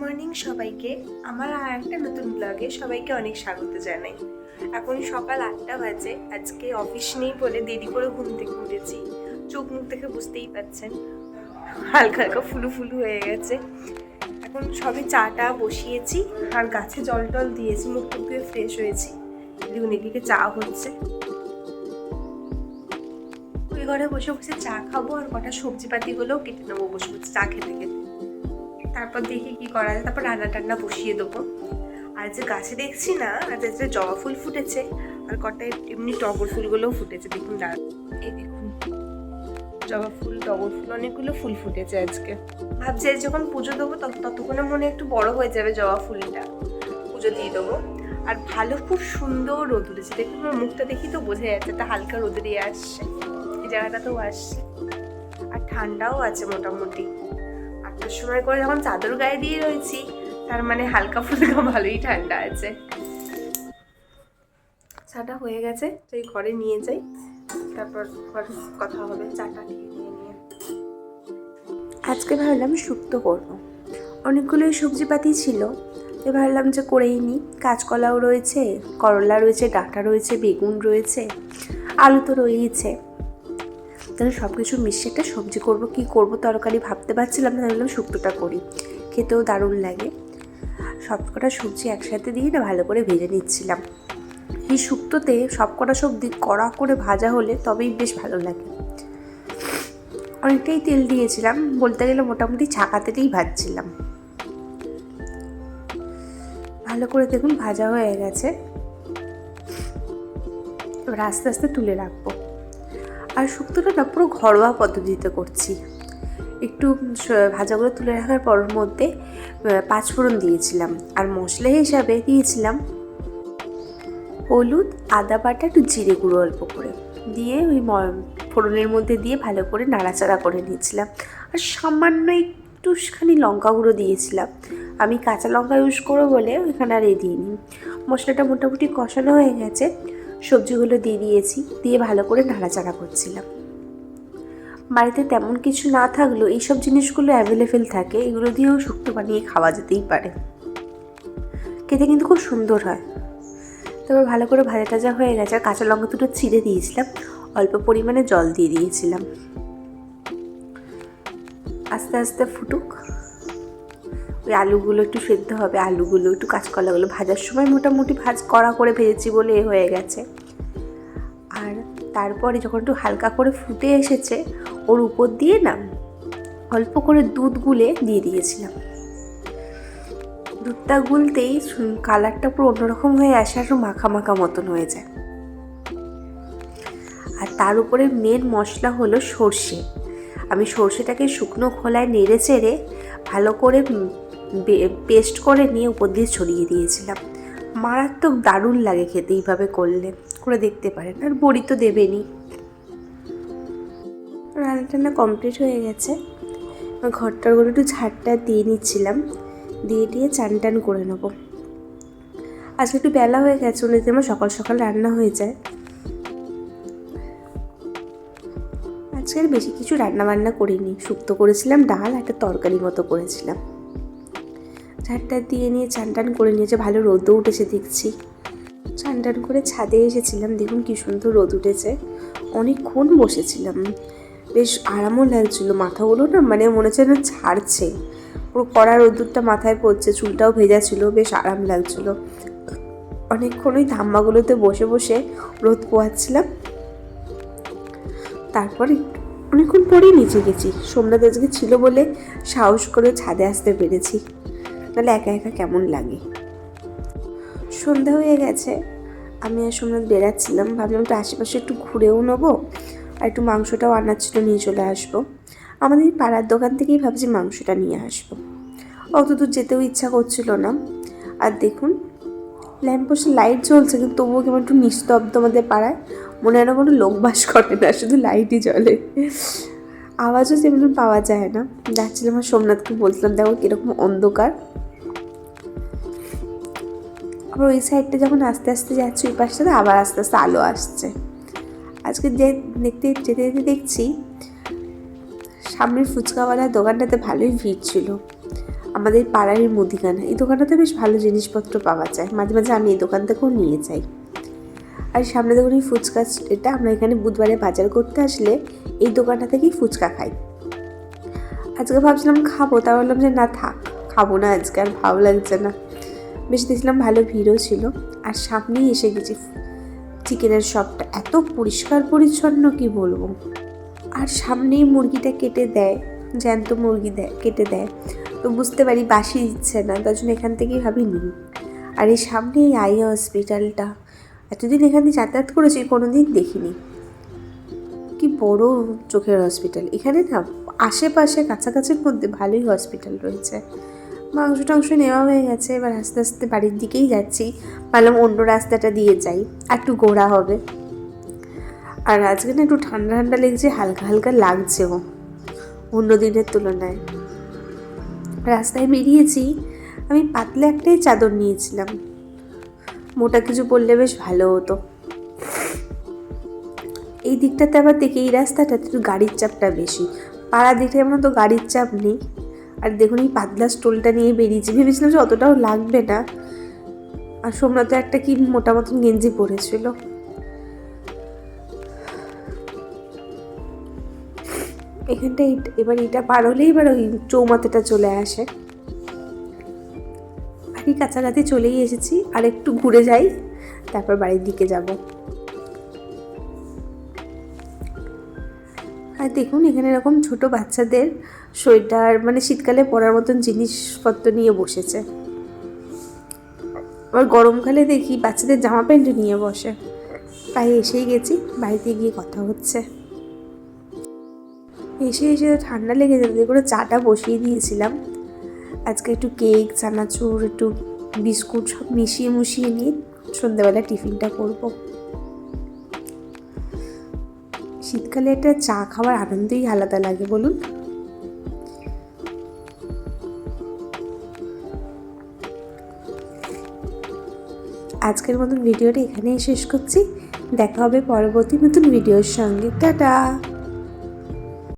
Morning সবাইকে। আমার আর একটা নতুন ব্লগে সবাইকে অনেক স্বাগত জানাই। এখন সকাল আটটা বাজে, আজকে অফিস নেই বলে দেরি করে ঘুম থেকে উঠেছি। চোখ মুখ দেখে বুঝতেই পাচ্ছেন হালকা হালকা ফুলু ফুলু হয়ে গেছে। এখন সবে চাটা বসিয়েছি আর গাছে জল টল দিয়েছি, মুখ টুক দিয়ে ফ্রেশ হয়েছি। এদিকে চা হচ্ছে। ঘরে বসে বসে চা খাব আর কটা সবজি পাতিগুলোও কেটে নেব বসে বসে, চা খেতে খেতে। তারপর দেখি কি করা যায়। তারপর রান্না টান্না বসিয়ে দেবো। আর যে গাছে দেখছি না আজ যে জবা ফুল ফুটেছে, আর কটা এমনি টগর ফুলগুলোও ফুটেছে, দেখুন এই দেখুন, জবা ফুল, টগর ফুল, অনেকগুলো ফুল ফুটেছে আজকে। ভাবছি যখন পুজো দেবো, তত, ততক্ষণে মনে একটু বড় হয়ে যাবে জবা ফুলটা। পুজো দিয়ে দেবো। আর ভালো, খুব সুন্দর রোদ উঠেছে। দেখুন, আমার মুখটা দেখি তো বোঝা যাচ্ছে, একটা হালকা রোদ দিয়ে আসছে। এই জায়গাটা তো আসছে। আর ঠান্ডাও আছে মোটামুটি। সময় করে যখন চাদর গায়ে দিয়ে রয়েছি, তার মানে হালকা ফুলকা ভালোই ঠান্ডা আছে। চাটা হয়ে গেছে তো এই ঘরে নিয়ে যাই। তারপর ঘরে কথা হবে, চাটা নিয়ে আজকে ভাবলাম শুক্তো করব। অনেকগুলোই সবজিপাতি ছিল তো ভাবলাম যে করেই নিই কাঁচকলাও রয়েছে, করলা রয়েছে, ডাঁটা রয়েছে, বেগুন রয়েছে, আলু তো রয়েইছে। তাহলে সব কিছু মিশিয়ে একটা সবজি করব, কি করব তরকারি ভাবতে পারছিলাম না, ভাবলাম শুক্তোটা করি। খেতেও দারুণ লাগে। সব কটা সবজি একসাথে দিয়ে না ভালো করে ভেজে নিচ্ছিলাম। এই শুক্তোতে সব কটা সবজি কড়া করে ভাজা হলে তবেই বেশ ভালো লাগে। অনেকটাই তেল দিয়েছিলাম, বলতে গেলে মোটামুটি ছাকা তেলেই ভাজছিলাম। ভালো করে দেখুন ভাজা হয়ে গেছে। এবার আস্তে আস্তে তুলে রাখব। আর শুক্তোটা না পুরো ঘরোয়া পদ্ধতিতে করছি। একটু ভাজাগুলো তুলে রাখার পর মধ্যে পাঁচফোড়ন দিয়েছিলাম। আর মশলা হিসাবে দিয়েছিলাম হলুদ, আদা বাটা, একটু জিরে গুঁড়ো অল্প করে। দিয়ে ওই ফোড়নের মধ্যে দিয়ে ভালো করে নাড়াচাড়া করে নিয়েছিলাম। আর সামান্য একটুখানি লঙ্কা গুঁড়ো দিয়েছিলাম। আমি কাঁচা লঙ্কা ইউজ করব বলে ওইখানে আর এ দিইনি। মশলাটা মোটামুটি কষানো হয়ে গেছে। সবজিগুলো দিয়ে দিয়েছি, দিয়ে ভালো করে নাড়াচাড়া করছিলাম। বাড়িতে তেমন কিছু না থাকলেও এইসব জিনিসগুলো অ্যাভেলেবেল থাকে, এগুলো দিয়েও শুক্তো বানিয়ে খাওয়া যেতেই পারে। খেতে কিন্তু খুব সুন্দর হয়। তারপর ভালো করে ভাজা টাজা হয়ে গেছে আর কাঁচা লঙ্কা দুটো ছিঁড়ে দিয়েছিলাম, অল্প পরিমাণে জল দিয়ে দিয়েছিলাম। আস্তে আস্তে ফুটুক। ওই আলুগুলো একটু সেদ্ধ হবে, আলুগুলো একটু কাঁচকলাগুলো ভাজার সময় মোটামুটি ভাজ, কড়া করে ভেজেছি বলে এ হয়ে গেছে। আর তারপরে যখন একটু হালকা করে ফুটে এসেছে, ওর উপর দিয়ে না অল্প করে দুধ গুলে দিয়ে দিয়েছিলাম। দুধটা গুলতেই কালারটা পুরো অন্যরকম হয়ে আসে আর মাখা মাখা মতন হয়ে যায়। আর তার উপরে মেন মশলা হলো সর্ষে। আমি সর্ষেটাকে শুকনো খোলায় নেড়ে চেড়ে ভালো করে পেস্ট করে নিয়ে উপর দিয়ে ছড়িয়ে দিয়েছিলাম। মারাত্মক দারুণ লাগে খেতে, এইভাবে করলে। করে দেখতে পারেন। আর বড়ি তো দেবেনি রান্না টান্না কমপ্লিট হয়ে গেছে। আর ঘরটারগুলো একটু ঝাড়টা দিয়ে নিচ্ছিলাম। দিয়ে দিয়ে চান টান করে নেব। আজকে একটু বেলা হয়ে গেছে ওনাতে আমার সকাল সকাল রান্না হয়ে যায়। আজকে বেশি কিছু রান্না বান্না করিনি। শুক্তো করেছিলাম ডাল, একটা তরকারি মতো করেছিলাম। ঝাড়টা দিয়ে নিয়ে চান করে নিয়েছে ভালো রোদও উঠেছে দেখছি। চান করে ছাদে এসেছিলাম, দেখুন কি সুন্দর রোদ উঠেছে। অনেকক্ষণ বসেছিলাম। বেশ আরামও লাগছিল, মাথাগুলো না মানে মনে হচ্ছে যেন ছাড়ছে। পুরো কড়া রোদ্দুরটা মাথায় পড়ছে, চুলটাও ভেজা ছিল, বেশ আরাম লাগছিল। অনেকক্ষণ ওই ধাম্মাগুলোতে বসে বসে রোদ পোয়াচ্ছিলাম তারপরে অনেকক্ষণ পরেই নিচে গেছি। সোমনাথ আজকে ছিল বলে সাহস করে ছাদে আসতে পেরেছি। নাহলে একা একা কেমন লাগে? সন্ধ্যা হয়ে গেছে, আমি আর সোমনাথ বেড়াচ্ছিলাম ভাবলাম একটু আশেপাশে একটু ঘুরেও নেব আর একটু মাংসটাও আনার ছিল নিয়ে চলে আসব। আমাদের পাড়ার দোকান থেকেই ভাবছি মাংসটা নিয়ে আসব। অত দূর যেতেও ইচ্ছা করছিল না। আর দেখুন ল্যাম্পোস্টে লাইট জ্বলছে, কিন্তু তবুও কেমন একটু নিস্তব্ধ আমাদের পাড়ায়। মনে হয় না কোনো লোক বাস করে না, শুধু লাইটই জ্বলে। আওয়াজও যেমন পাওয়া যায় না। যাচ্ছিলাম আমার সোমনাথকে বলছিলাম, দেখো কীরকম অন্ধকার। আবার ওই সাইডটা যখন আস্তে আস্তে যাচ্ছে, ওই পাশটাতে আবার আস্তে আস্তে আলো আসছে। আজকে যে দেখতে যেতে যেতে দেখছি, সামনের ফুচকাওয়ালার দোকানটাতে ভালোই ভিড় ছিল। আমাদের পাড়ারই মুদিখানা। এই দোকানটাতে বেশ ভালো জিনিসপত্র পাওয়া যায়। মাঝে মাঝে আমি এই দোকান থেকেও নিয়ে যাই। আর সামনে দেখুন এই ফুচকা এটা আমরা এখানে বুধবারে বাজার করতে আসলে এই দোকানটা থেকেই ফুচকা খাই। আজকে ভাবছিলাম খাব তা বললাম যে না থাক, খাব না আজকে, আর ভালো লাগছে না। বেশ দেখলাম ভালো ভিড়ও ছিল। আর সামনেই এসে গেছি। চিকেনের শপটা এত পরিষ্কার পরিচ্ছন্ন, কি বলব? আর সামনেই মুরগিটা কেটে দেয়, জ্যান্ত মুরগি দেয়, কেটে দেয়। তো বুঝতে পারি বাসি দিচ্ছে না, তার জন্য এখান থেকেই ভাবি নিই আর এই সামনে এই আই হসপিটালটা। এতদিন এখান এখানে যাতায়াত করেছি, কোনোদিন দেখিনি। কি বড় চোখের হসপিটাল। এখানে না আশেপাশে, কাছাকাছির মধ্যে ভালোই হসপিটাল রয়েছে। মাংস টাংস নেওয়া হয়ে গেছে, এবার আস্তে আস্তে বাড়ির দিকেই যাচ্ছি। ভাবলাম অন্য রাস্তাটা দিয়ে যাই, একটু গোড়া হবে। আর আজকে না একটু ঠান্ডা ঠান্ডা লেগেছে, হালকা হালকা লাগছেও, অন্য দিনের তুলনায়। রাস্তায় বেরিয়েছি, আমি পাতলা একটাই চাদর নিয়েছিলাম। মোটা কিছু পরলে বেশ ভালো হতো। এই দিকটাতে আবার দেখি, এই রাস্তাটাতে একটু গাড়ির চাপটা বেশি। পাড়া দিকটা এমন তো গাড়ির চাপ নেই। আর দেখুন এই পাতলা স্টোলটা নিয়ে বেরিয়েছি। ভেবেছিলাম যে অতটাও লাগবে না। আর সোমরা তো একটা কি মোটা মতন গেঞ্জি পরেছিল। এখানটা এবার এটা পার হলেই এবার ওই চৌমাথাটা চলে আসে। বাড়ির কাছাকাছি চলেই এসেছি। আর একটু ঘুরে যাই, তারপর বাড়ির দিকে যাব। আর দেখুন এখানে এরকম ছোট বাচ্চাদের সোয়েটার মানে শীতকালে পরার মতন জিনিসপত্র নিয়ে বসেছে। আবার গরমকালে দেখি বাচ্চাদের জামা প্যান্ট নিয়ে বসে। প্রায় এসেই গেছি, বাড়িতে গিয়ে কথা হচ্ছে। এসে এসে ঠান্ডা লেগে যাবে করে চাটা বসিয়ে দিয়েছিলাম। আজকে একটু কেক, চানাচুর, একটু বিস্কুট সব মিশিয়ে মুশিয়ে নিয়ে সন্ধ্যাবেলা টিফিনটা করব। শীতকালে একটা চা খাওয়ার আনন্দই আলাদা লাগে, বলুন? আজকের মতন ভিডিওটা এখানেই শেষ করছি। দেখা হবে পরবর্তী নতুন ভিডিওর সঙ্গে। টাটা!